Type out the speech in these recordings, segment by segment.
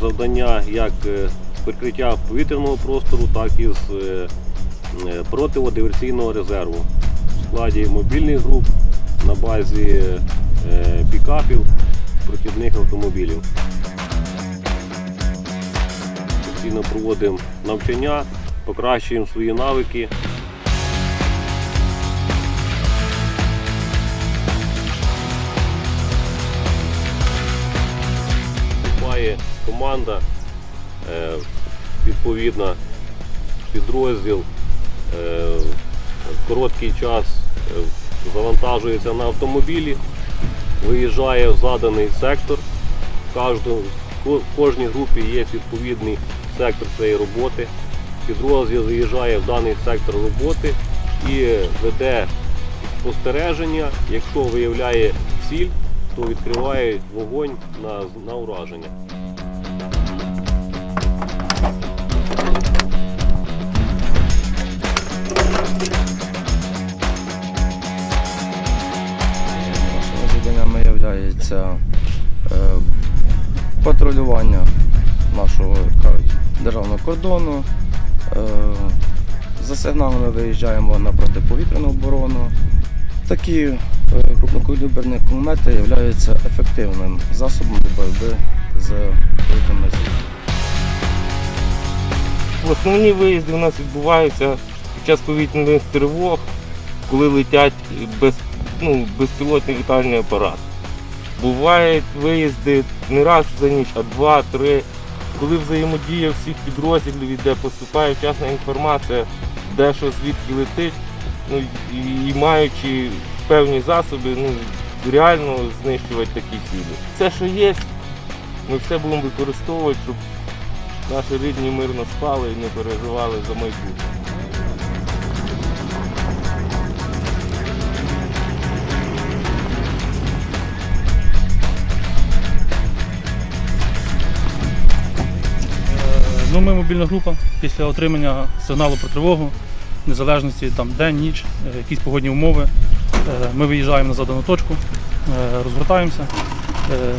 завдання як е, з прикриття повітряного простору, так і з е, е, противодиверсійного резерву в складі мобільних груп на базі пікапів, прохідних автомобілів. Постійно проводимо навчання, покращуємо свої навики. Команда, е, відповідна підрозділ е, короткий час е, завантажується на автомобілі, виїжджає в заданий сектор. В кожній групі є відповідний сектор цієї роботи. Підрозділ заїжджає в даний сектор роботи і веде спостереження. Якщо виявляє ціль, то відкриває вогонь на, на ураження. Завданнями є патрулювання нашого державного кордону. Е, За сигналами виїжджаємо на протиповітряну оборону. Такі е, крупнокаліберні кулемети являються ефективним засобом боротьби з повітряною. Основні виїзди у нас відбуваються під час повітряних тривог, коли летять без, ну, безпілотний літальний апарат. Бувають виїзди не раз за ніч, а два-три, коли взаємодія всіх підрозділів іде, поступає вчасна інформація, де що звідки летить, ну, і, і маючи певні засоби, ну, реально знищувати такі цілі. Все, що є, ми все будемо використовувати, щоб наші рідні мирно спали і не переживали за майбутнє. Ну, ми мобільна група після отримання сигналу про тривогу, незалежності там день, ніч, е, якісь погодні умови. е, Ми виїжджаємо на задану точку, е, розгортаємося,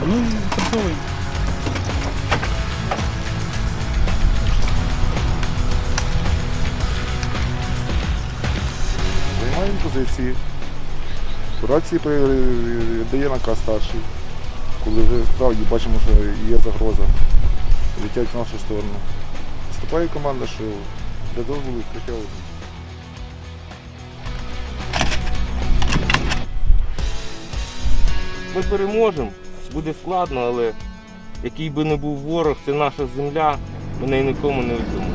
ну і працьовуємо. Займаємо позиції. Рації передає наказ старший. Коли вже справді бачимо, що є загроза, летять в нашу сторону. Вступає команда, що для дозволу відкриття вогню. Ми переможемо, буде складно, але який би не був ворог, це наша земля, ми неї нікому не віддамо.